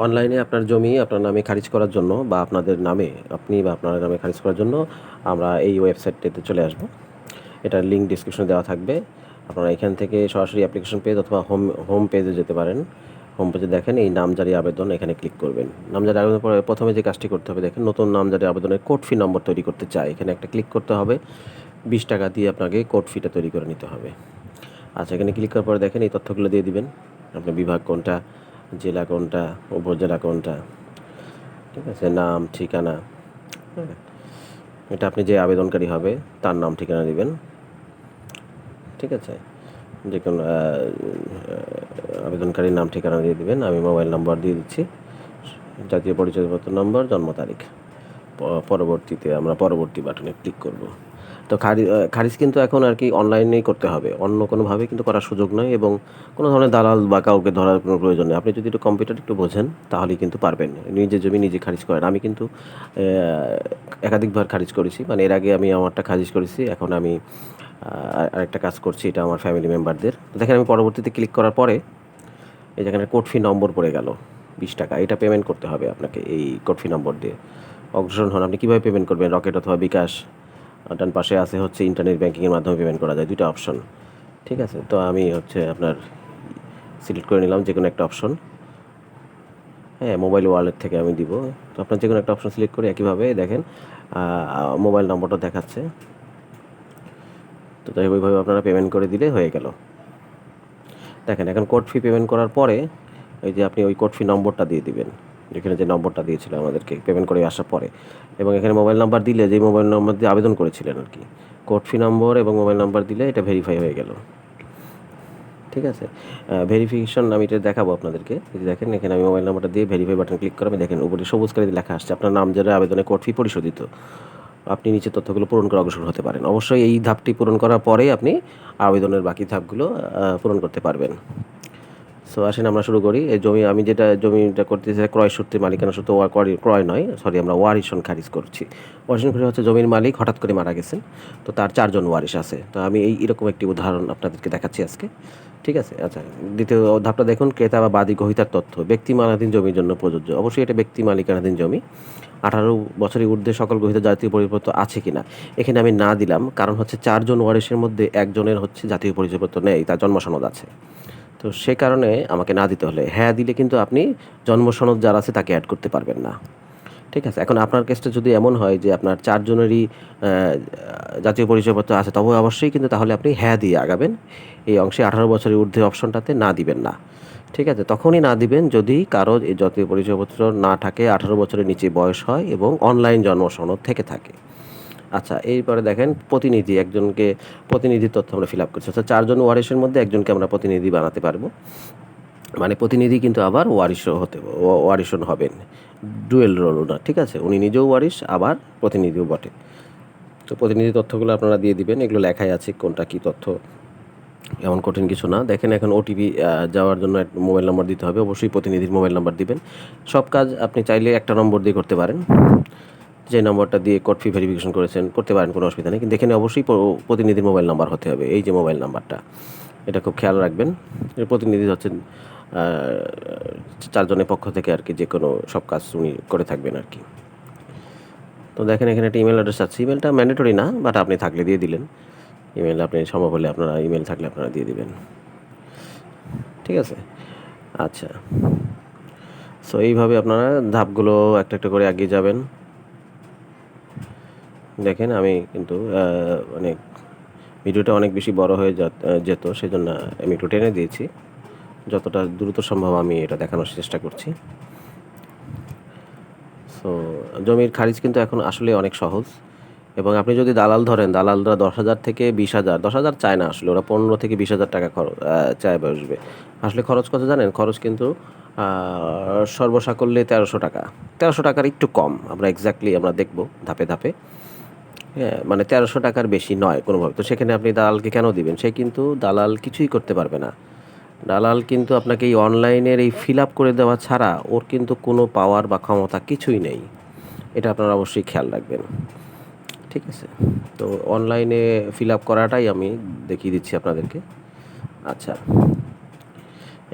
অনলাইনে আপনার জমি আপনার নামে খারিজ করার জন্য বা আপনাদের নামে আপনি বা আপনার নামে খারিজ করার জন্য আমরা এই ওয়েবসাইটটিতে চলে আসব। এটার লিঙ্ক ডিসক্রিপশনে দেওয়া থাকবে। আপনারা এখান থেকে সরাসরি অ্যাপ্লিকেশন পেজ অথবা হোম হোম পেজে যেতে পারেন। হোম পেজে দেখেন এই নামজারি আবেদন এখানে ক্লিক করবেন। নামজারি আবেদন পরে প্রথমে যে কাজটি করতে হবে, দেখেন নতুন নামজারি আবেদনের কোড ফি নম্বর তৈরি করতে চাই এখানে একটা ক্লিক করতে হবে। বিশ টাকা দিয়ে আপনাকে কোড ফিটা তৈরি করে নিতে হবে। আচ্ছা এখানে ক্লিক করার পরে দেখেন এই তথ্যগুলো দিয়ে দিবেন। আপনার বিভাগ কোনটা জেলা কোনটা, উপজেলা কোনটা? ঠিক আছে, নাম, ঠিকানা হ্যাঁ। এটা আপনি যে আবেদনকারী হবে, তার নাম, ঠিকানা দিবেন। ঠিক আছে? যে কোনো আবেদনকারীর নাম, ঠিকানা দিয়ে দেবেন। আমি মোবাইল নাম্বার দিয়ে দিচ্ছি। জাতীয় পরিচয়পত্র নম্বর, জন্ম তারিখ। পরবর্তীতে আমরা পরবর্তী বাটনে ক্লিক করব। তো খারিজ খারিজ কিন্তু এখন আর কি অনলাইনেই করতে হবে। অন্য কোনোভাবে কিন্তু করার সুযোগ নয় এবং কোনো ধরনের দালাল বা কাউকে ধরার কোনো প্রয়োজন নেই। আপনি যদি একটু কম্পিউটার একটু বোঝেন তাহলেই কিন্তু পারবেন। নিজের জমি নিজে খারিজ করেন। আমি কিন্তু একাধিকবার খারিজ করেছি। মানে এর আগে আমি আমারটা খারিজ করেছি। এখন আমি আরেকটা কাজ করছি, এটা আমার ফ্যামিলি মেম্বারদের দেখেন আমি পরবর্তীতে ক্লিক করার পরে, এই যেখানে কোড ফি নম্বর পড়ে গেল, বিশ টাকা। এটা পেমেন্ট করতে হবে আপনাকে, এই কোড ফি নম্বর দিয়ে। অগ্রসর হন। আপনি কীভাবে পেমেন্ট করবেন? রকেট অথবা বিকাশ? ডান পাশে আছে হচ্ছে ইন্টারনেট ব্যাঙ্কিংয়ের মাধ্যমে পেমেন্ট করা যায়, দুইটা অপশন ঠিক আছে? তো আমি হচ্ছে আপনার সিলেক্ট করে নিলাম যে কোনো একটা অপশন হ্যাঁ মোবাইল ওয়ালেট থেকে আমি দিব। তো আপনার যে কোনো একটা অপশন সিলেক্ট করে একইভাবে দেখেন মোবাইল নম্বরটা দেখাচ্ছে। তো তাই ওইভাবে আপনারা পেমেন্ট করে দিলে হয়ে গেল। দেখেন, এখন কোড ফি পেমেন্ট করার পরে এই যে আপনি ওই কোড ফি নম্বরটা দিয়ে দিবেন। যেখানে যে নম্বরটা দিয়েছিল আমাদেরকে পেমেন্ট করে আসার পরে। এবং এখানে মোবাইল নাম্বার দিলে যে মোবাইল নাম্বার দিয়ে আবেদন করেছিলেন আর কি। কোড ফি নম্বর এবং মোবাইল নাম্বার দিলে এটা ভেরিফাই হয়ে গেল। ঠিক আছে? ভেরিফিকেশন আমি এটা দেখাবো আপনাদেরকে। যদি দেখেন, এখানে আমি মোবাইল নাম্বারটা দিয়ে ভেরিফাই বাটন ক্লিক করে আমি দেখেন, উপরে সবুজ কালিতে লেখা আসছে, আপনার নাম যারা আবেদনে কোড ফি পরিশোধিত। আপনি নিচে তথ্যগুলো পূরণ করে অগ্রসর হতে পারেন। অবশ্যই এই ধাপটি পূরণ করার পরেই আপনি আবেদনের বাকি ধাপগুলো পূরণ করতে পারবেন। সো আসেন আমরা শুরু করি। এই জমি, আমি যেটা জমিটা করতেছি ক্রয় সূত্রে মালিকানা সূত্রে ক্রয়- ক্রয় নয় সরি আমরা ওয়ারিশন খারিজ করছি। ওয়ারিশন খারিজ হচ্ছে জমির মালিক, হঠাৎ করে মারা গেছেন। তো তার চারজন ওয়ারিশ আছে। তো আমি এই এরকম একটি উদাহরণ আপনাদেরকে দেখাচ্ছি আজকে। ঠিক আছে? আচ্ছা দ্বিতীয় ধাপটা দেখুন, ক্রেতা বা বাদী গ্রহিতার তথ্য। ব্যক্তি মালিকানাধীন জমির জন্য প্রযোজ্য। অবশ্যই এটা ব্যক্তি মালিকানাধীন জমি। আঠারো বছরের ঊর্ধ্বে সকল গ্রহিত জাতীয় পরিচয়পত্র আছে কিনা? এখানে আমি না দিলাম, কারণ হচ্ছে চারজন ওয়ারিশের মধ্যে একজনের হচ্ছে জাতীয় পরিচয়পত্র নেই, তার জন্ম সনদ আছে। তো সে কারণে আমাকে না দিতে হলে। হ্যাঁ দিলে কিন্তু আপনি জন্ম সনদ যারা আছে তাকে অ্যাড করতে পারবেন না। ঠিক আছে? এখন আপনার কেসটা যদি এমন হয় যে আপনার চারজনেরই জাতীয় পরিচয়পত্র আছে, তবে অবশ্যই কিন্তু তাহলে আপনি হ্যাঁ দিয়ে আগাবেন। এই অংশে আঠারো বছরের ঊর্ধ্বে অপশনটাতে না দিবেন না। ঠিক আছে? তখনই না দিবেন যদি কারও এই জাতীয় পরিচয়পত্র না থাকে, আঠারো বছরের নিচে বয়স হয় এবং অনলাইন জন্ম সনদ থেকে থাকে। আচ্ছা এরপরে দেখেন প্রতিনিধি, একজনকে প্রতিনিধি তথ্য আমরা ফিল আপ করছি। আচ্ছা চারজন ওয়ারিশের মধ্যে একজনকে আমরা প্রতিনিধি বানাতে পারব। মানে প্রতিনিধি কিন্তু আবার ওয়ারিশও হতে ওয়া- ওয়ারিশন হবেন। ডুয়েল রোল ওনার, ঠিক আছে? উনি নিজেও ওয়ারিশ আবার প্রতিনিধিও বটে। তো প্রতিনিধি তথ্যগুলো আপনারা দিয়ে দিবেন, এগুলো লেখাই আছে কোনটা কী তথ্য। এমন কঠিন কিছু না। দেখেন এখন ওটিপি যাওয়ার জন্য মোবাইল নাম্বার দিতে হবে, অবশ্যই প্রতিনিধির মোবাইল নাম্বার দিবেন। সব কাজ আপনি চাইলে একটা নম্বর দিয়ে করতে পারেন। যে নম্বরটা দিয়ে কোড ফি ভেরিফিকেশন করেছেন, করতে পারেন, কোনো অসুবিধা নেই। কিন্তু এখানে অবশ্যই প্রতিনিধির মোবাইল নাম্বার হতে হবে, এই যে মোবাইল নাম্বারটা। এটা খুব খেয়াল রাখবেন। প্রতিনিধি হচ্ছেন চারজনের পক্ষ থেকে আর কি যে কোনো সব কাজ উনি করে থাকবেন আর কি। তো দেখেন, এখানে একটা ইমেল অ্যাড্রেস আছে। ইমেলটা ম্যান্ডেটরি না, বাট আপনি থাকলে দিয়ে দিলেন। ইমেল আপনি সম্ভব হলে আপনারা, ইমেল থাকলে আপনারা দিয়ে দিবেন। ঠিক আছে? আচ্ছা। সো এইভাবে আপনারা ধাপগুলো একটা একটা করে এগিয়ে যাবেন। দেখেন, আমি কিন্তু অনেক, ভিডিওটা অনেক বেশি বড় হয়ে যেত, সেজন্য আমি একটু টেনে দিয়েছি। যতটা দ্রুত সম্ভব আমি এটা দেখানোর চেষ্টা করছি। সো জমির খারিজ কিন্তু এখন আসলে অনেক সহজ। এবং আপনি যদি দালাল ধরেন, দালালরা দশ হাজার থেকে বিশ হাজার, দশ হাজার চায় না আসলে, ওরা পনেরো থেকে বিশ হাজার টাকা খরচ চায় বসবে। আসলে খরচ কত জানেন? খরচ কিন্তু সর্বসাকল্যে তেরোশো টাকা। তেরোশো টাকার একটু কম, আমরা এক্স্যাক্টলি আমরা দেখব ধাপে ধাপে। মানে তেরোশো টাকার বেশি নয় কোনোভাবে। তো সেখানে আপনি দালালকে কেন দিবেন? সে কিন্তু দালাল কিছুই করতে পারবে না। দালাল কিন্তু আপনাকে এই অনলাইনের এই ফিল আপ করে দেওয়া ছাড়া ওর কিন্তু কোনো পাওয়ার বা ক্ষমতা কিছুই নেই। এটা আপনারা অবশ্যই খেয়াল রাখবেন। ঠিক আছে? তো অনলাইনে ফিল আপ করাটাই আমি দেখিয়ে দিচ্ছি আপনাদেরকে। আচ্ছা।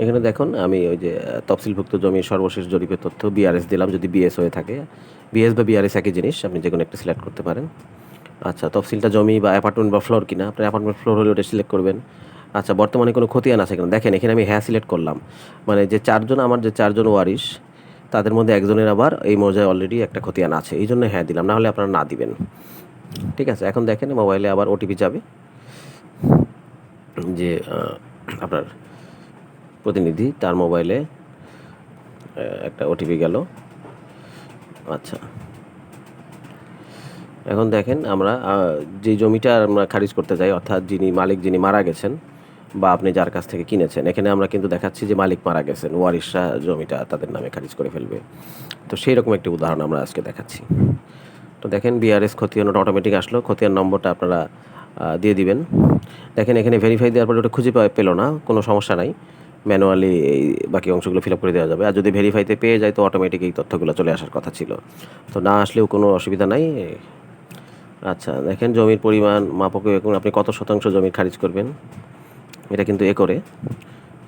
এখানে দেখুন, আমি ওই যে তফসিলভুক্ত জমির সর্বশেষ জরিপের তথ্য বিআরএস দিলাম। যদি বিএস হয়ে থাকে বিএস বা বিআরএস একই জিনিস, আপনি যে কোনো একটা সিলেক্ট করতে পারেন। আচ্ছা তফসিলটা জমি বা অ্যাপার্টমেন্ট বা ফ্লোর কিনা? আপনার অ্যাপার্টমেন্ট ফ্লোর হলে ওটা সিলেক্ট করবেন। আচ্ছা বর্তমানে কোনো খতিয়ান আছে কিনা? দেখেন, এখানে আমি হ্যাঁ সিলেক্ট করলাম। মানে যে চারজন, আমার যে চারজন ওয়ারিশ, তাদের মধ্যে একজনের আবার এই মৌজায় অলরেডি একটা খতিয়ান আছে। এই জন্য হ্যাঁ দিলাম না হলে আপনারা না দিবেন। ঠিক আছে, এখন দেখেন মোবাইলে আবার ওটিপি যাবে। যে আপনার প্রতিনিধি, তার মোবাইলে একটা ওটিপি গেল। আচ্ছা। এখন দেখেন আমরা যে জমিটা আমরা খারিজ করতে যাই অর্থাৎ যিনি মালিক যিনি মারা গেছেন বা আপনি যার কাছ থেকে কিনেছেন, এখানে আমরা কিন্তু দেখাচ্ছি যে মালিক মারা গেছেন, ওয়ারিশরা জমিটা তাদের নামে খারিজ করে ফেলবে। তো সেই রকম একটি উদাহরণ আমরা আজকে দেখাচ্ছি। তো দেখেন বিআরএস খতিয়ান ওটা অটোমেটিক আসলো, খতিয়ান নম্বরটা আপনারা দিয়ে দিবেন। দেখেন এখানে ভেরিফাই দেওয়ার পরে ওটা খুঁজে পেল না, কোনো সমস্যা নাই। ম্যানুয়ালি এই বাকি অংশগুলো ফিল আপ করে দেওয়া যাবে। আর যদি ভেরিফাইতে পেয়ে যায়, তো অটোমেটিক এই তথ্যগুলো চলে আসার কথা ছিল। তো না আসলেও কোনো অসুবিধা নাই। আচ্ছা দেখেন জমির পরিমাণ মাপকে আপনি কত শতাংশ জমি খারিজ করবেন? এটা কিন্তু এ করে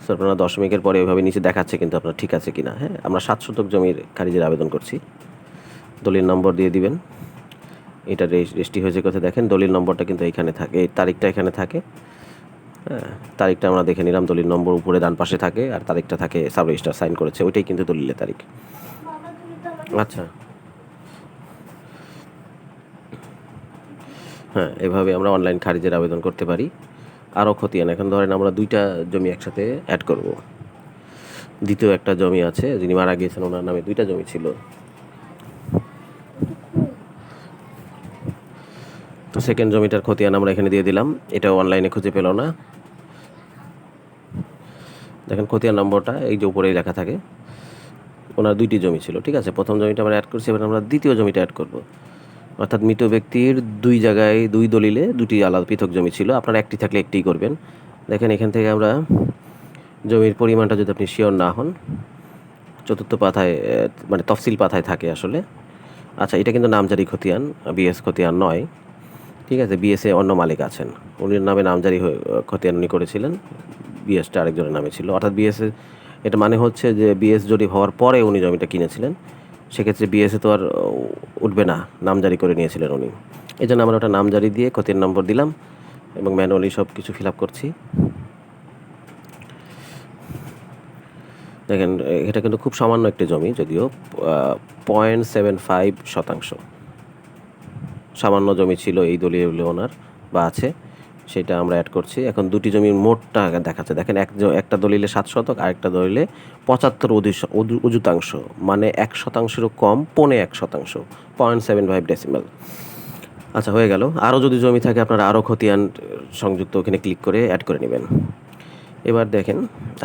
সো আপনারা দশমিকের পরে ওইভাবে নিচে দেখাচ্ছে কিন্তু আপনার ঠিক আছে কি না হ্যাঁ আমরা সাত শতক জমির খারিজের আবেদন করছি। দলিল নম্বর দিয়ে দিবেন। এটা রেজিস্ট্রি হয়েছে কোথায়? দেখেন, দলিল নম্বরটা কিন্তু এখানে থাকে, এই তারিখটা এখানে থাকে। হ্যাঁ তারিখটা আমরা দেখে নিলাম, দলিল নম্বর উপরে ডান পাশে থাকে, আর তারিখটা থাকে সাব রেজিস্টার, সাইন করেছে, ওইটাই কিন্তু দলিলের তারিখ। আচ্ছা হ্যাঁ এভাবে আমরা অনলাইন খারিজের আবেদন করতে পারি। আরও খতিয়ান। এখন ধরেন আমরা দুইটা জমি একসাথে অ্যাড করব। দ্বিতীয় একটা জমি আছে, যিনি মারা গিয়েছেন, ওনার নামে দুইটা জমি ছিল। তো সেকেন্ড জমিটার খতিয়ান আমরা এখানে দিয়ে দিলাম। এটা অনলাইনে খুঁজে পেল না। দেখেন খতিয়ান নম্বরটা এই যে উপরেই লেখা থাকে। ওনার দুইটি জমি ছিল, ঠিক আছে? প্রথম জমিটা আমরা অ্যাড করছি, এবার আমরা দ্বিতীয় জমিটা অ্যাড করব। অর্থাৎ মৃত ব্যক্তির দুই জায়গায়, দুই দলিলে দুটি আলাদা পৃথক জমি ছিল। আপনার একটি থাকলে একটিই করবেন। দেখেন এখান থেকে আমরা জমির পরিমাণটা যদি আপনি শিওর না হন, চতুর্থ পাথায় মানে তফসিল পাথায় থাকে আসলে। আচ্ছা এটা কিন্তু নামজারি খতিয়ান, বিএস খতিয়ান নয়। ঠিক আছে বিএসএ অন্য মালিক আছেন। উনির নামে নামজারি খতিয়ান উনি করেছিলেন। বিএসটা আরেকজনের নামে ছিল। অর্থাৎ বিএসএ এটা মানে হচ্ছে যে বিএস জরিপ হওয়ার পরে উনি জমিটা কিনেছিলেন। সেক্ষেত্রে বিএসএ তো আর উঠবে না, নাম জারি করে নিয়েছিলেন উনি। এই জন্য আমরা ওটা নাম জারি দিয়ে খতিয়ান নম্বর দিলাম এবং ম্যানুয়ালি সব কিছু ফিল আপ করছি। দেখেন, এটা কিন্তু খুব সামান্য একটি জমি, যদিও পয়েন্ট সেভেন ফাইভ শতাংশ। সামান্য জমি ছিল এই দলীয় ওনার বা আছে। সেটা আমরা অ্যাড করছি। এখন দুটি জমির মোটটা দেখাচ্ছে। দেখেন এক একটা দলিলে সাত শতক আর একটা দলিলে পঁচাত্তর অযুতাংশ। মানে এক শতাংশেরও কম, পৌনে এক শতাংশ। পয়েন্ট সেভেন ফাইভ ডেসিমাল আচ্ছা হয়ে গেল। আরও যদি জমি থাকে, আপনারা আরও খতিয়ান সংযুক্ত ওখানে ক্লিক করে অ্যাড করে নেবেন। এবার দেখেন,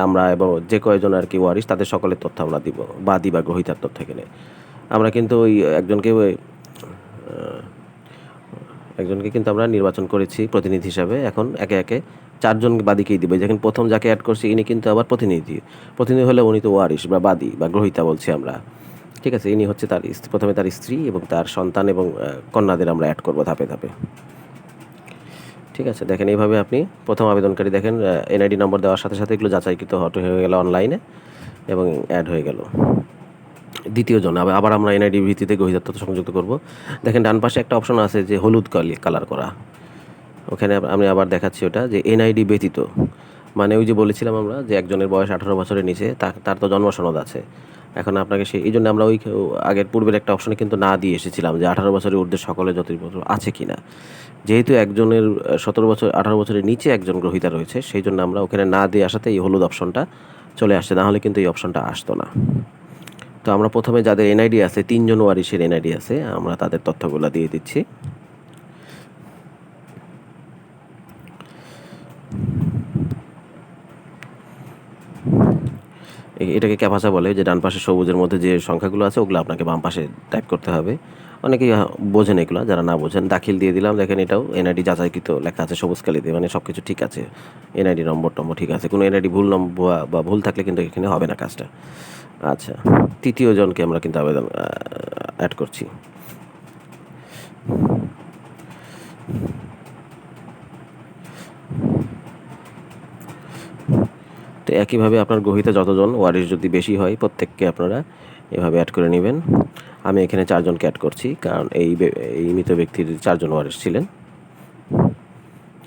আমরা এবং যে কয়জন আর কি ওয়ারিস তাদের সকলের তথ্য আমরা দিব, বা গ্রহিতার তথ্য এখানে। আমরা কিন্তু ওই একজনকে একজনকে কিন্তু আমরা নির্বাচন করেছি প্রতিনিধি হিসাবে। এখন একে একে চারজন বাদীকেই দিব। যেখানে প্রথম যাকে অ্যাড করছি, ইনি কিন্তু আবার প্রতিনিধি। প্রতিনিধি হলে উনি তো ওয়ারিশ বা বাদী বা গ্রহিতা বলছি আমরা। ঠিক আছে, ইনি হচ্ছে তার স্ত্রী- প্রথমে তার স্ত্রী এবং তার সন্তান এবং কন্যাদের আমরা অ্যাড করব ধাপে ধাপে। ঠিক আছে, দেখেন এইভাবে আপনি প্রথম আবেদনকারী দেখেন এনআইডি নম্বর দেওয়ার সাথে সাথে এগুলো যাচাইকৃত হট হয়ে গেল অনলাইনে এবং অ্যাড হয়ে গেল। দ্বিতীয় জন। আবার আমরা এনআইডি ভিত্তিতে গহিদার তথ্য সংযুক্ত করব। দেখেন, ডান পাশে একটা অপশন আছে যে হলুদ কালি কালার করা। ওখানে আমি আবার দেখাচ্ছি ওটা, যে এনআইডি ব্যতীত। মানে ওই যে বলেছিলাম আমরা যে একজনের বয়স আঠারো বছরের নিচে, তার তো জন্ম সনদ আছে। এখন আপনাকে সেই এই জন্য আমরা ওই আগের পূর্বের একটা অপশনে কিন্তু না দিয়ে এসেছিলাম যে আঠারো বছরের ঊর্ধ্বে সকলে যতপত্র আছে কি না যেহেতু একজনের সতেরো বছর আঠারো বছরের নিচে একজন গ্রহিতা রয়েছে, সেই জন্য আমরা ওখানে না দিয়ে আসাতে এই হলুদ অপশনটা চলে আসছে। না হলে কিন্তু এই অপশনটা আসতো না। তো আমরা প্রথমে যাদের এনআইডি আছে, তিনজন ওয়ারিশের এনআইডি আছে, আমরা তাদের তথ্যগুলো দিয়ে দিচ্ছি। এটাকে ক্যাপাচা বলে যে ডান পাশে সবুজের মধ্যে যে সংখ্যাগুলো আছে, ওগুলো আপনাকে বাম পাশে টাইপ করতে হবে। অনেকেই বোঝেন এগুলো, যারা না বোঝেন, দাখিল দিয়ে দিলাম, দেখেন এটাও এনআইডি যাচাইকৃত লেখা আছে, সবুজ কালি দিয়ে মানে সব কিছু ঠিক আছে। এনআইডি নম্বর টম্বর ঠিক আছে, কোনো এনআইডি ভুল নম্বর বা ভুল থাকলে কিন্তু এখানে হবে না কাজটা। আচ্ছা তৃতীয় জনকে আমরা কিন্তু আবেদন অ্যাড করছি। তো একইভাবে আপনার গ্রহিত যতজন ওয়ারিশ যদি বেশি হয়, প্রত্যেককে আপনারা এভাবে অ্যাড করে নেবেন। আমি এখানে চারজনকে অ্যাড করছি, কারণ এই এই মৃত ব্যক্তির চারজন ওয়ারিশ ছিলেন।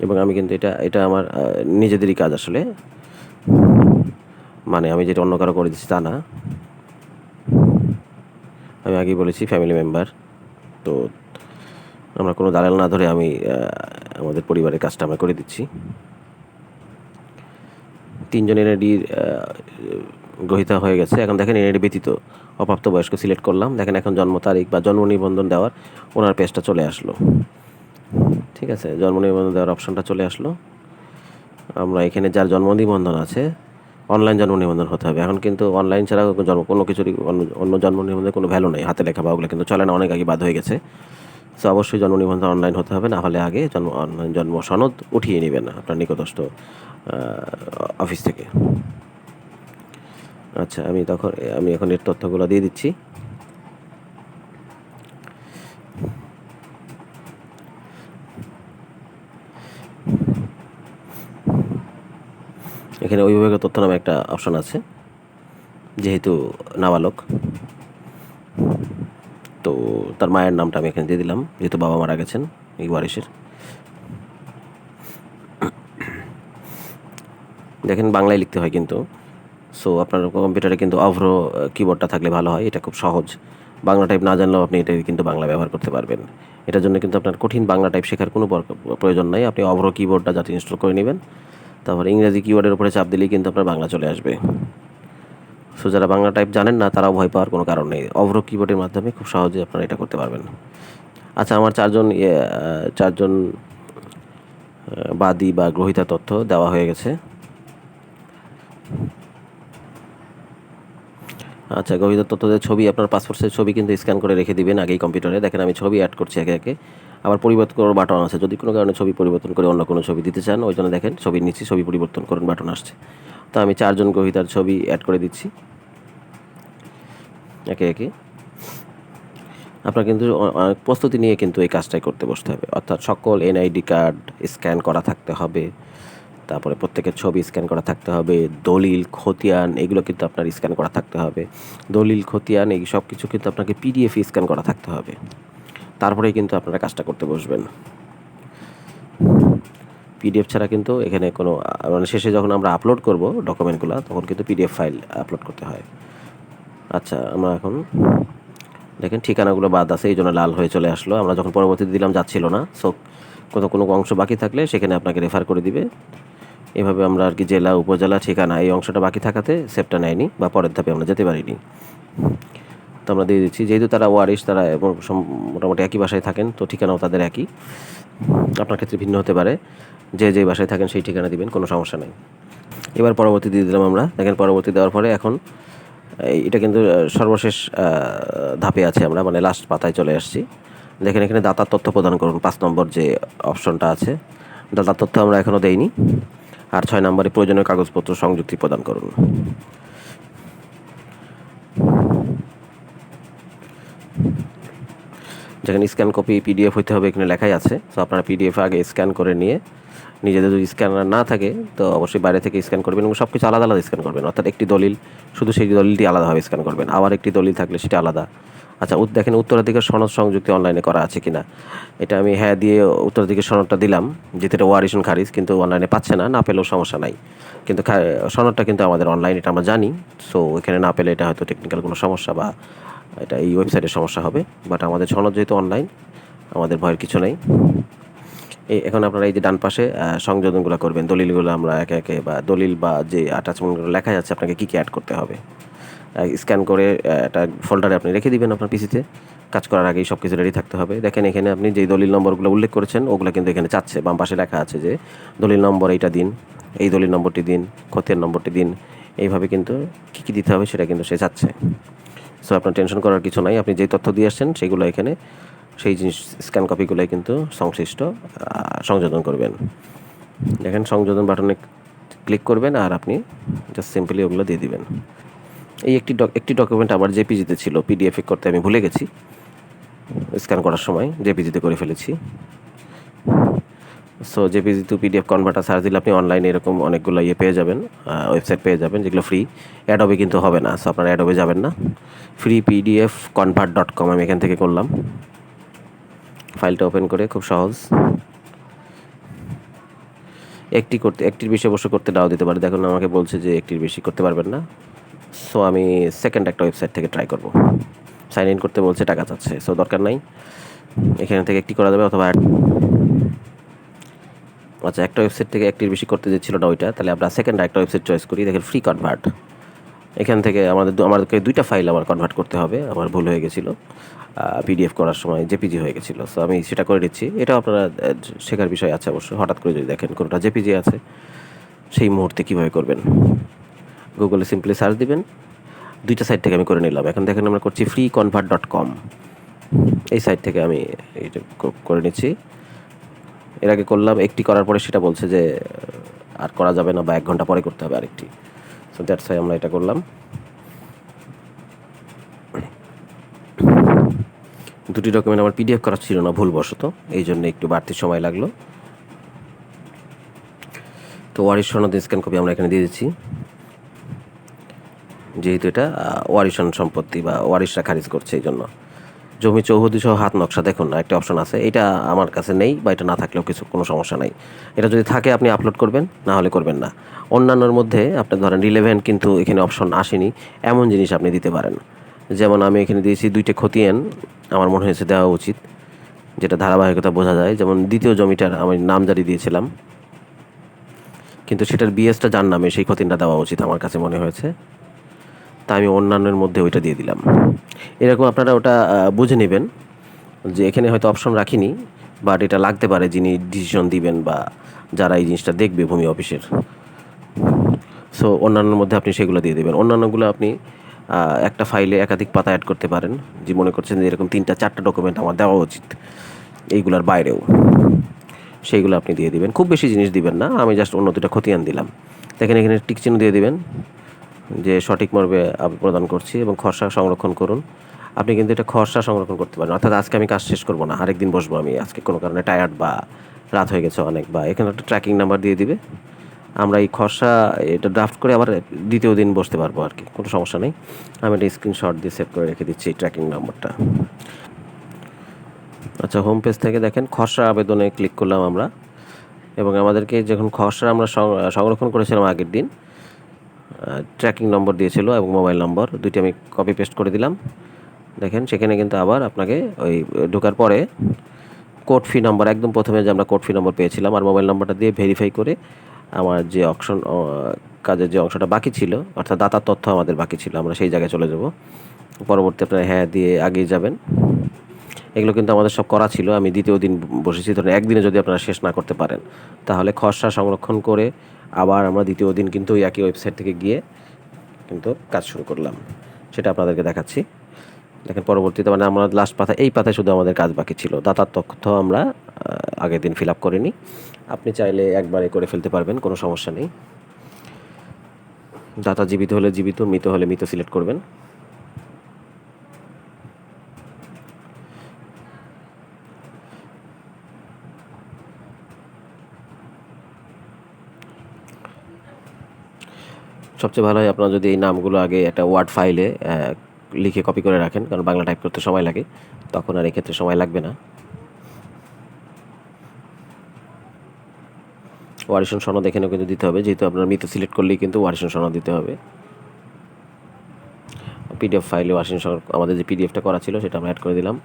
এবং আমি কিন্তু এটা এটা আমার নিজেদেরই কাজ আসলে। মানে আমি যেটা অন্য কারও করে দিচ্ছি তা না। আমি আগেই বলেছি ফ্যামিলি মেম্বার তো আমরা কোনো দালাল না ধরে আমি আমাদের পরিবারের কাজটা আমরা করে দিচ্ছি। তিনজন এনআইডির গ্রহিতা হয়ে গেছে। এখন দেখেন এনআইডি ব্যতীত অপ্রাপ্ত বয়স্ক সিলেক্ট করলাম। দেখেন এখন জন্ম তারিখ বা জন্ম নিবন্ধন দেওয়ার ওনার পেজটা চলে আসলো। ঠিক আছে, জন্ম নিবন্ধন দেওয়ার অপশনটা চলে আসলো। আমরা এখানে যার জন্ম নিবন্ধন আছে অনলাইন জন্ম নিবন্ধন হতে হবে। এখন কিন্তু অনলাইন ছাড়া জন্ম, কোনো কিছুরই অন্য অন্য জন্ম নিবন্ধনের কোনো ভ্যালু নেই। হাতে লেখা বা ওগুলো কিন্তু চলে না, অনেক আগে বাদ হয়ে গেছে। সো অবশ্যই জন্ম নিবন্ধন অনলাইন হতে হবে, না হলে আগে জন্ম অনলাইন জন্ম সনদ উঠিয়ে নেবেন আপনার নিকটস্থ অফিস থেকে। আচ্ছা আমি তখন, আমি এখন এর তথ্যগুলো দিয়ে দিচ্ছি। এখানে অভিভাবকের তথ্য নামে একটা অপশন আছে, যেহেতু নাবালক। তো তার মায়ের নামটা আমি এখানে দিয়ে দিলাম, যেহেতু বাবা মারা গেছেন এই ওয়ারিশের দেখেন, বাংলায় লিখতে হয় কিন্তু। সো আপনার কম্পিউটারে কিন্তু অভ্র কিবোর্ডটা থাকলে ভালো হয়, এটা খুব সহজ। বাংলা টাইপ না জানলেও আপনি এটা কিন্তু বাংলা ব্যবহার করতে পারবেন। এটার জন্য কিন্তু আপনার কঠিন বাংলা টাইপ শেখার কোনো প্রয়োজন নাই। আপনি অভ্র কিবোর্ডটা যাতে ইনস্টল করে নেবেন। তারপর ইংরেজি কিবোর্ডের উপরে চাপ দিলেই কিন্তু আপনার বাংলা চলে আসবে। সো যারা বাংলা টাইপ জানেন না তারাও ভয় পাওয়ার কোনো কারণ নেই। অভ্র কিবোর্ডের মাধ্যমে খুব সহজে আপনারা এটা করতে পারবেন। আচ্ছা আমার চারজন ইয়ে, চারজন বাদী বা গ্রহিতা তথ্য দেওয়া হয়ে গেছে। আচ্ছা গভীর তথ্যদের ছবি আপনার পাসপোর্ট সাইজ ছবি কিন্তু স্ক্যান করে রেখে দিবেন আগেই কম্পিউটারে দেখেন আমি ছবি অ্যাড করছি একে একে। আবার পরিবর্তন করার বাটন আছে। যদি কোনো কারণে ছবি পরিবর্তন করে অন্য কোনো ছবি দিতে চান, ওই জন্য দেখেন ছবির নিচে ছবি পরিবর্তন করুন বাটন আসছে। তো আমি চারজন গ্রহিতার ছবি অ্যাড করে দিচ্ছি। একে একে। আপনার কিন্তু প্রস্তুতি নিয়ে কিন্তু এই কাজটাই করতে বসতে হবে। অর্থাৎ সকল এনআইডি কার্ড স্ক্যান করা থাকতে হবে। তারপরে প্রত্যেকের ছবি স্ক্যান করা থাকতে হবে। দলিল, খতিয়ান, এগুলো কিন্তু আপনার স্ক্যান করা থাকতে হবে। দলিল, খতিয়ান, এই সব কিছু কিন্তু আপনাকে পিডিএফ স্ক্যান করা থাকতে হবে। তারপরেই কিন্তু আপনারা কাজটা করতে বসবেন। পিডিএফ ছাড়া কিন্তু এখানে কোনো মানে শেষে যখন আমরা আপলোড করব ডকুমেন্টগুলো তখন কিন্তু পিডিএফ ফাইল আপলোড করতে হয়। আচ্ছা আমরা এখন দেখেন ঠিকানাগুলো বাদ আছে, এই জন্য লাল হয়ে চলে আসলো। আমরা যখন পরবর্তীতে দিলাম, যাচ্ছিল না। সো কোনো কোনো অংশ বাকি থাকলে সেখানে আপনাকে রেফার করে দিবে। এভাবে আমরা আর কি জেলা, উপজেলা ঠিকানা, এই অংশটা বাকি থাকাতে সেপটা নেয়নি বা পরের ধাপে আমরা যেতে পারিনি। তো আমরা দিয়ে দিচ্ছি। যেহেতু তারা ওয়ারিশ, তারা মোটামুটি একই বাসায় থাকেন, তো ঠিকানাও তাদের একই। আপনার ক্ষেত্রে ভিন্ন হতে পারে। যে যে বাসায় থাকেন সেই ঠিকানা দিবেন, কোনো সমস্যা নেই। এবার পরবর্তী দিয়ে দিলাম আমরা। দেখেন পরবর্তী দেওয়ার পরে এখন এটা কিন্তু সর্বশেষ ধাপে আছে আমরা মানে লাস্ট পাতায় চলে আসছি। দেখেন এখানে দাতার তথ্য প্রদান করুন, পাঁচ নম্বর যে অপশনটা আছে। দাতার তথ্য আমরা এখনও দেইনি। আর ছয় নম্বরে প্রয়োজনীয় কাগজপত্র সংযুক্তি প্রদান করুন। যেখানে স্ক্যান কপি পিডিএফ হইতে হবে, এখানে লেখাই আছে। তো আপনারা পিডিএফ আগে স্ক্যান করে নিয়ে, নিজেদের যদি স্ক্যানার না থাকে, তো অবশ্যই বাইরে থেকে স্ক্যান করবেন এবং সব কিছু আলাদা আলাদা স্ক্যান করবেন। অর্থাৎ একটি দলিল, শুধু সেই দলিলটি আলাদাভাবে স্ক্যান করবেন। আবার একটি দলিল থাকলে সেটা আলাদা। আচ্ছা দেখেন, উত্তরাধিকার সনদ সংযুক্তি অনলাইনে করা আছে কি না এটা আমি হ্যাঁ দিয়ে উত্তরাধিকার সনদটা দিলাম যেটা এটা ওয়ারিশন খারিজ, কিন্তু অনলাইনে পাচ্ছে না না পেলেও সমস্যা নাই। কিন্তু সনদটা কিন্তু আমাদের অনলাইন এটা আমরা জানি। সো এখানে না পেলে এটা হয়তো টেকনিক্যাল কোনো সমস্যা বা এটা এই ওয়েবসাইটের সমস্যা হবে বাট আমাদের সনদ যেহেতু অনলাইন আমাদের ভয়ের কিছু নেই। এই এখন আপনারা এই যে ডান পাশে সংযোজনগুলো করবেন, দলিলগুলো আমরা একে একে বা দলিল বা যে অ্যাটাচমেন্টগুলো লেখা যাচ্ছে আপনাকে কী কী অ্যাড করতে হবে। স্ক্যান করে একটা ফোল্ডারে আপনি রেখে দিবেন আপনার পিসিতে কাজ করার আগেই সব কিছু রেডি থাকতে হবে। দেখেন এখানে আপনি যে দলিল নম্বরগুলো উল্লেখ করেছেন, ওগুলো কিন্তু এখানে চাচ্ছে। বাম পাশে লেখা আছে যে, দলিল নম্বর এইটা দিন, এই দলিল নম্বরটি দিন, খতিয়ান নম্বরটি দিন। এইভাবে কিন্তু কী কী দিতে হবে সেটা কিন্তু সে চাচ্ছে। সো আপনার টেনশন করার কিছু নাই। আপনি যে তথ্য দিয়ে আসছেন, সেগুলো এখানে, সেই জিনিস স্ক্যান কপিগুলোই কিন্তু সংশ্লিষ্ট সংযোজন করবেন। দেখেন, সংযোজন বাটনে ক্লিক করবেন আর আপনি জাস্ট সিম্পলি ওগুলো দিয়ে দিবেন। এই একটি একটি ডকুমেন্ট আমার জেপিজিতে ছিল পিডিএফ করতে আমি ভুলে গেছি। স্ক্যান করার সময় জেপিজিতে করে ফেলেছি। So JPG to PDF converter search দিলে আপনি অনলাইনে এরকম অনেকগুলো ইয়ে পেয়ে যাবেন ওয়েবসাইট পেয়ে যাবেন, যেগুলো ফ্রি অ্যাডোবে কিন্তু হবে না সো আপনারা অ্যাডোবে যাবেন না। Free PDF convert dot com আমি এখান থেকে করলাম। ফাইলটা ওপেন করে, খুব সহজ। একটি করতে, একটির বেশি অবশ্য করতে নাও দিতে পারে। দেখুন, আমাকে বলছে যে একটির বেশি করতে পারবেন না। সো আমি সেকেন্ড একটা ওয়েবসাইট থেকে ট্রাই করব। সাইন ইন করতে বলছে, টাকা চাচ্ছে। সো দরকার নাই। এখান থেকে একটি করা যাবে অথবা আচ্ছা একটা ওয়েবসাইট থেকে একটির বেশি করতে যেছিল না ওইটা, তাহলে আমরা সেকেন্ড একটা ওয়েবসাইট চয়েস করি, দেখেন ফ্রি কনভার্ট এখান থেকে আমাদের আমাদেরকে দুইটা ফাইল আমার কনভার্ট করতে হবে, আমার ভুল হয়ে গেছিল পিডিএফ করার সময় জেপিজি হয়ে গেছিল। সো আমি সেটা করে দিচ্ছি এটাও আপনারা শেখার বিষয় আছে অবশ্যই হঠাৎ করে যদি দেখেন কোনোটা জেপিজি আছে, সেই মুহূর্তে কীভাবে করবেন। গুগলে সিম্পলি সার্চ দিবেন। দুইটা সাইট থেকে আমি করে নিলাম। এখন দেখেন আমরা করছি ফ্রি কনভার্ট ডট কম এই সাইট থেকে আমি এইটা ক- করে নিচ্ছি। এর আগে করলাম, একটি করার পরে সেটা বলছে যে, আর করা যাবে না বা এক ঘণ্টা পরে করতে হবে আরেকটি। সো দ্যাটস আমরা এটা করলাম। দুটি ডকুমেন্ট আমার পিডিএফ করা ছিল না, ভুলবশত। এই জন্য একটু বাড়তি সময় লাগল। তো ওয়ারিশ সনদ স্ক্যান কপি আমরা এখানে দিয়ে দিচ্ছি। যেহেতু এটা ওয়ারিশন সম্পত্তি বা ওয়ারিশরা খারিজ করছে এই জন্য। জমি চৌহদি সহ হাত নকশা, দেখুন না, একটা অপশন আছে। এটা আমার কাছে নেই বা এটা না থাকলেও কিছু, কোনো সমস্যা নাই। এটা যদি থাকে, আপনি আপলোড করবেন, না হলে করবেন না। অন্যান্যর মধ্যে, আপনি ধরেন রিলেভেন্ট কিন্তু এখানে অপশন আসেনি, এমন জিনিস আপনি দিতে পারেন। যেমন আমি এখানে দিয়েছি দুইটা খতিয়ান, আমার মনে হয়েছে দেওয়া উচিত, যেটা ধারাবাহিকতা বোঝা যায়। যেমন দ্বিতীয় জমিটার আমি নামজারি দিয়েছিলাম, কিন্তু সেটার বিএসটা যার নামে সেই খতিয়ানটা দেওয়া উচিত আমার কাছে মনে হয়েছে। তা আমি অন্যান্যের মধ্যে ওইটা দিয়ে দিলাম। এরকম আপনারা ওটা বুঝে নেবেন যে এখানে হয়তো অপশন রাখিনি বাট এটা লাগতে পারে যিনি ডিসিশন দিবেন বা যারা এই জিনিসটা দেখবে ভূমি অফিসের। সো অন্যান্যর মধ্যে আপনি সেগুলো দিয়ে দেবেন। অন্যান্যগুলো আপনি একটা ফাইলে একাধিক পাতা অ্যাড করতে পারেন। যে মনে করছেন যে এরকম তিনটা, চারটা ডকুমেন্ট আমার দেওয়া উচিত এইগুলোর বাইরেও। সেইগুলো আপনি দিয়ে দিবেন। খুব বেশি জিনিস দিবেন না। আমি জাস্ট অন্য দুটা খতিয়ান দিলাম। দেখেন এখানে টিক চিহ্ন দিয়ে দিবেন। যে সঠিক মর্মে আমি প্রদান করছি এবং খরচা সংরক্ষণ করুন। আপনি কিন্তু এটা খরচা সংরক্ষণ করতে পারেন। অর্থাৎ আজকে আমি কাজ শেষ করব না আরেকদিন বসবো আমি। আজকে কোনো কারণে টায়ার্ড বা রাত হয়ে গেছে অনেক, বা এখানে একটা ট্র্যাকিং নাম্বার দিয়ে দিবে। আমরা এই খরচা এটা ড্রাফট করে আবার দ্বিতীয় দিন বসতে পারব আর কি, কোনো সমস্যা নেই। আমি একটা স্ক্রিনশট দিয়ে সেভ করে রেখে দিচ্ছি এই ট্র্যাকিং নাম্বারটা আচ্ছা হোম পেজ থেকে দেখেন, খসড়া আবেদনে ক্লিক করলাম আমরা। এবং আমাদেরকে যখন খসড়া আমরা সংরক্ষণ করেছিলাম আগের দিন ট্র্যাকিং নম্বর দিয়েছিল এবং মোবাইল নম্বর দুইটি আমি কপি পেস্ট করে দিলাম। দেখেন, সেখানে কিন্তু আবার আপনাকে ওই ঢোকার পরে কোড ফি নাম্বার একদম প্রথমে যে আমরা কোড ফি নম্বর পেয়েছিলাম, আর মোবাইল নাম্বারটা দিয়ে ভেরিফাই করে আমার যে অপশন কাজের যে অংশটা বাকি ছিল, অর্থাৎ দাতার তথ্য আমাদের বাকি ছিল, আমরা সেই জায়গায় চলে যাব। পরবর্তী আপনারা হ্যাঁ দিয়ে আগিয়ে যাবেন। এগুলো কিন্তু আমাদের সব করা ছিল, আমি দ্বিতীয় দিন বসেছি, ধরুন একদিনে যদি আপনারা শেষ না করতে পারেন, তাহলে খসড়া সংরক্ষণ করে আবার আমরা দ্বিতীয় দিন কিন্তু ওই একই ওয়েবসাইট থেকে গিয়ে কিন্তু কাজ শুরু করলাম। সেটা আপনাদেরকে দেখাচ্ছি। দেখেন পরবর্তীতে মানে আমরা লাস্ট পাতা এই পাতায় শুধু আমাদের কাজ বাকি ছিল। দাতার তথ্য আমরা আগের দিন ফিল আপ করিনি। আপনি চাইলে একবারে করে ফেলতে পারবেন, কোনো সমস্যা নেই। দাতা জীবিত হলে জীবিত, মৃত হলে মৃত সিলেক্ট করবেন। সবচেয়ে ভালো হয় আপনারা যদি এই নামগুলো আগে একটা ওয়ার্ড ফাইলে লিখে কপি করে রাখেন, কারণ বাংলা টাইপ করতে সময় লাগে, তখন আর এক্ষেত্রে সময় লাগবে না। ওয়ারিশন সনদ এখানেও কিন্তু দিতে হবে, যেহেতু আপনার মৃত সিলেক্ট করলেই কিন্তু ওয়ারিশন সনদ দিতে হবে। পিডিএফ ফাইলে ওয়ারিশন সনদ, আমাদের যে পিডিএফটা করা ছিল, সেটা আমরা অ্যাড করে দিলাম।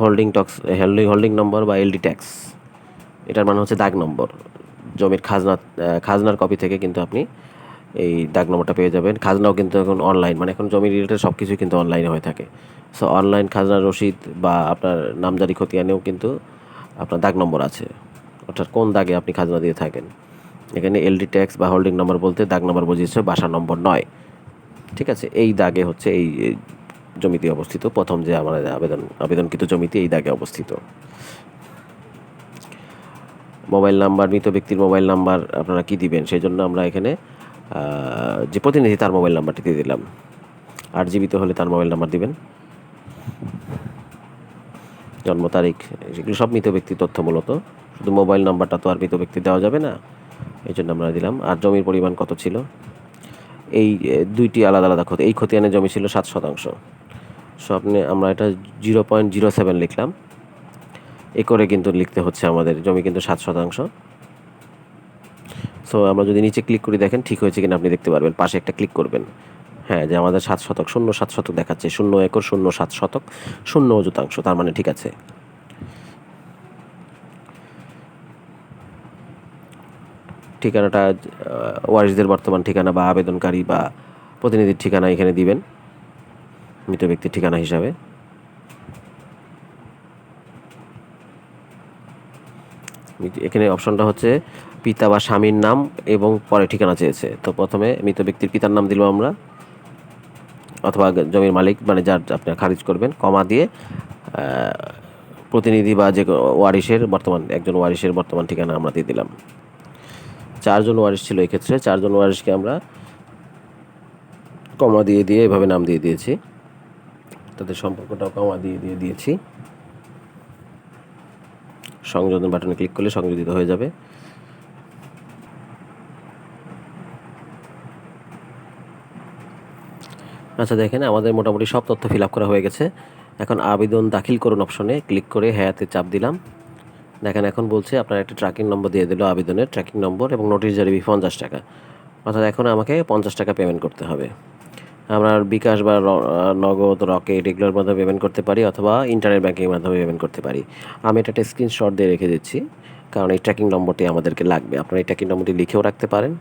Holding tax holding holding number বা এলডি ট্যাক্স এটার মানে হচ্ছে দাগ নম্বর। জমির খাজনা খাজনার কপি থেকে কিন্তু আপনি এই দাগ নম্বরটা পেয়ে যাবেন। খাজনাও কিন্তু এখন অনলাইন মানে এখন জমি রিলেটেড সব কিছুই কিন্তু অনলাইনে হয়ে থাকে। সো অনলাইন খাজনা রসিদ বা আপনার নামজারি খতিয়ানেও কিন্তু আপনার দাগ নম্বর আছে। অর্থাৎ কোন দাগে আপনি খাজনা দিয়ে থাকেন। এখানে এলডি ট্যাক্স বা হোল্ডিং নম্বর বলতে দাগ নম্বর বুঝিয়েছে, বাসা নম্বর নয়। ঠিক আছে? এই দাগে হচ্ছে এই জমিতে অবস্থিত। প্রথম যে আমাদের আবেদন, আবেদনকৃত জমিতে এই দাগে অবস্থিত। মোবাইল নাম্বার, মৃত ব্যক্তির মোবাইল নাম্বার আপনারা কি দিবেন? সেই জন্য আমরা এখানে যে প্রতিনিধি তার মোবাইল নাম্বারটি দিয়ে দিলাম। আর জীবিত হলে তার মোবাইল নাম্বার দিবেন। জন্ম তারিখ, এগুলো সব মৃত ব্যক্তির তথ্য মূলত। শুধু মোবাইল নাম্বারটা তো আর মৃত ব্যক্তি দেওয়া যাবে না। এই জন্য আমরা দিলাম। আর জমির পরিমাণ কত ছিল? এই দুইটি আলাদা আলাদা ক্ষতি। এই খতিয়ানের জমি ছিল সাত শতাংশ। স্বপ্নে আমরা এটা জিরো পয়েন্ট জিরো সেভেন লিখলাম। এ করে কিন্তু লিখতে হচ্ছে আমাদের জমি কিন্তু সাত শতাংশ। সো আমরা যদি নিচে ক্লিক করে, দেখেন ঠিক হয়েছে কিনা আপনি দেখতে পারবেন। পাশে একটা ক্লিক করবেন। হ্যাঁ যে আমাদের সাত শতক, শূন্য সাত শতক দেখাচ্ছে। শূন্য একর, শূন্য সাত শতক, শূন্য অযুতাংশ, তার মানে ঠিক আছে। ঠিকানাটা ওয়ারিসদের বর্তমান ঠিকানা বা আবেদনকারী বা প্রতিনিধির ঠিকানা এখানে দিবেন। মৃত ব্যক্তির ঠিকানা হিসাবে। এখানে অপশনটা হচ্ছে পিতা বা স্বামীর নাম এবং পরে ঠিকানা চেয়েছে। তো প্রথমে মৃত ব্যক্তির পিতার নাম দিলাম আমরা। অথবা জমির মালিক মানে যার আপনার খারিজ করবেন, কমা দিয়ে প্রতিনিধি বা যে ওয়ারিশের বর্তমান, একজন ওয়ারিশের বর্তমান ঠিকানা আমরা দিয়ে দিলাম। চারজন ওয়ারিশ ছিল এক্ষেত্রে। চারজন ওয়ারিশকে আমরা কমা দিয়ে দিয়ে এভাবে নাম দিয়ে দিয়েছি। তাদের সম্পর্কটাও কমা দিয়ে দিয়ে দিয়েছি। সংযোজন বাটনে ক্লিক করলে সংযোজিত হয়ে যাবে। আচ্ছা দেখেন আমাদের মোটামুটি সব তথ্য ফিল করা হয়ে গেছে। এখন আবেদন দাখিল করুন অপশনে, ক্লিক করে হ্যাঁতে চাপ দিলাম। দেখেন এখন বলছে, আপনার একটা ট্র্যাকিং নম্বর দিয়ে দিল আবেদনের ট্র্যাকিং নম্বর এবং নোটিশ জারি পঞ্চাশ টাকা। অর্থাৎ এখন আমাকে পঞ্চাশ টাকা পেমেন্ট করতে হবে। আমরা বিকাশ বা নগদ, রকেট এগুলোর মাধ্যমে পেমেন্ট করতে পারি অথবা ইন্টারনেট ব্যাঙ্কিংয়ের মাধ্যমে পেমেন্ট করতে পারি। আমি এটা একটা স্ক্রিনশট দিয়ে রেখে দিচ্ছি, কারণ এই ট্র্যাকিং নম্বরটি আমাদেরকে লাগবে। আপনারা এই ট্র্যাকিং নম্বরটি লিখেও রাখতে পারেন।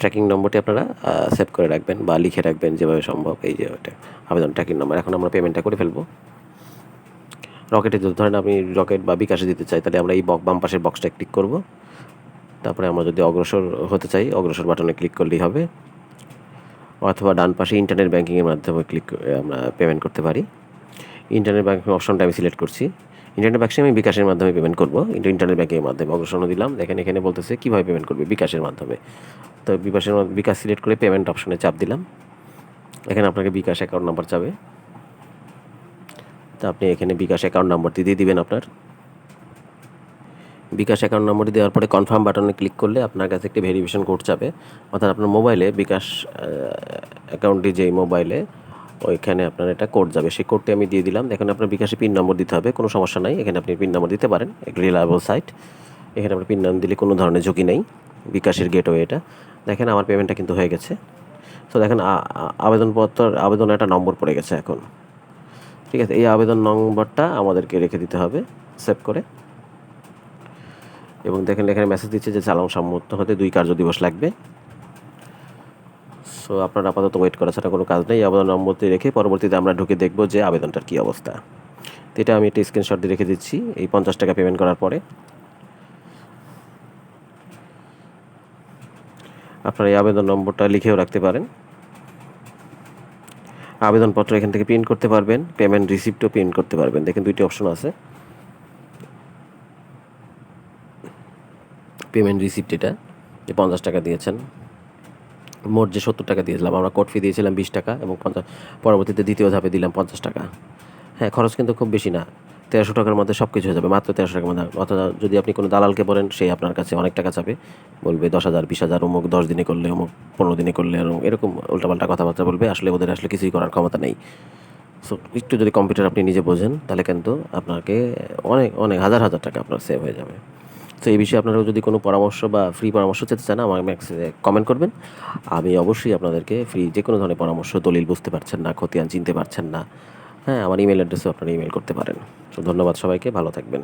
ট্র্যাকিং নম্বরটি আপনারা সেভ করে রাখবেন বা লিখে রাখবেন যেভাবে সম্ভব। এই যে ওটা আবেদন ট্র্যাকিং নম্বর এখন আমরা পেমেন্টটা করে ফেলব। রকেটে যদি ধরেন আপনি রকেট বা বিকাশে দিতে চাই, তাহলে আমরা এই বক বাম পাশের বক্সটা ক্লিক করব। তারপরে আমরা যদি অগ্রসর হতে চাই, অগ্রসর বাটনে ক্লিক করলেই হবে। অথবা ডান পাশে ইন্টারনেট ব্যাঙ্কিংয়ের মাধ্যমে ক্লিক আমরা পেমেন্ট করতে পারি। ইন্টারনেট ব্যাঙ্কিং অপশনটা আমি সিলেক্ট করছি। ইন্টারনেট ব্যাঙ্কিং আমি বিকাশের মাধ্যমে পেমেন্ট করব। ইন্টারনেট ব্যাঙ্কিংয়ের মাধ্যমে অগ্রসর দিলাম। দেখেন এখানে বলতেছে, কীভাবে পেমেন্ট করবে? বিকাশের মাধ্যমে। তো বিকাশের বিকাশ সিলেক্ট করে পেমেন্ট অপশনে চাপ দিলাম। এখানে আপনাকে বিকাশ অ্যাকাউন্ট নাম্বার চাবে। তা আপনি এখানে বিকাশ অ্যাকাউন্ট নাম্বারটি দিয়ে দিবেন আপনার। বিকাশ অ্যাকাউন্ট নম্বরটি দেওয়ার পরে কনফার্ম বাটনে ক্লিক করলে আপনার কাছে একটি ভেরিফিকেশন কোড যাবে। অর্থাৎ আপনার মোবাইলে বিকাশ অ্যাকাউন্টটি যেই মোবাইলে ওইখানে আপনার এটা কোড যাবে। সেই কোডটি আমি দিয়ে দিলাম। এখন আপনার বিকাশে পিন নম্বর দিতে হবে, কোনো সমস্যা নাই। এখানে আপনি পিন নম্বর দিতে পারেন, এক রিলায়েবল সাইট এখানে আপনার পিন নাম দিলে কোনো ধরনের ঝুঁকি নেই, বিকাশের গেটওয়ে এটা। দেখেন, আমার পেমেন্টটা কিন্তু হয়ে গেছে। তো দেখেন আবেদনপত্র আবেদন একটা নম্বর পড়ে গেছে এখন। ঠিক আছে, এই আবেদন নম্বরটা আমাদেরকে রেখে দিতে হবে সেভ করে। এবং দেখেন এখানে মেসেজ দিচ্ছে যে চালান সম্মত হতে দুই কার্য দিবস লাগবে। সো আপনার আপাতত ওয়েট করা ছাড়া কোনো কাজ নেই। আবেদন নম্বরটি রেখে পরবর্তীতে আমরা ঢুকে দেখব যে আবেদনটার কী অবস্থা। তো এটা আমি একটা স্ক্রিনশট দিয়ে রেখে দিচ্ছি। এই পঞ্চাশ টাকা পেমেন্ট করার পরে। আপনার এই আবেদন নম্বরটা লিখেও রাখতে পারেন। আবেদনপত্র এখান থেকে প্রিন্ট করতে পারবেন। পেমেন্ট রিসিপ্টও প্রিন্ট করতে পারবেন। দেখেন দুইটি অপশন আছে। পেমেন্ট রিসিপ্ট এটা, যে পঞ্চাশ টাকা দিয়েছেন। মোট যে সত্তর টাকা দিয়েছিলাম, আমরা কোড ফি দিয়েছিলাম বিশ টাকা এবং পঞ্চাশ, পরবর্তীতে দ্বিতীয় ধাপে দিলাম পঞ্চাশ টাকা। হ্যাঁ খরচ কিন্তু খুব বেশি না। তেরোশো টাকার মধ্যে সব কিছু হয়ে যাবে, মাত্র তেরোশো টাকার মধ্যে। অথবা যদি আপনি কোনো দালালকে বলেন সেই আপনার কাছে অনেক টাকা চাবে। বলবে দশ হাজার, বিশ হাজার, অমুক দশ দিনে করলে, অমুক পনেরো দিনে করলে, এরকম এরকম উল্টাপাল্টা কথাবার্তা বলবে। আসলে ওদের আসলে কিছুই করার ক্ষমতা নেই। সো একটু যদি কম্পিউটার আপনি নিজে বোঝেন, তাহলে কিন্তু আপনাকে অনেক অনেক, হাজার হাজার টাকা আপনার সেভ হয়ে যাবে। তো এই বিষয়ে আপনারা যদি কোনো পরামর্শ বা ফ্রি পরামর্শ চেতে চান, আমার কমেন্ট করবেন। আমি অবশ্যই আপনাদেরকে ফ্রি যে কোনো ধরনের পরামর্শ দলিল বুঝতে পারছেন না, খতিয়ান চিনতে পারছেন না হ্যাঁ আমার ইমেল অ্যাড্রেসেও আপনারা ইমেল করতে পারেন। তো ধন্যবাদ সবাইকে, ভালো থাকবেন।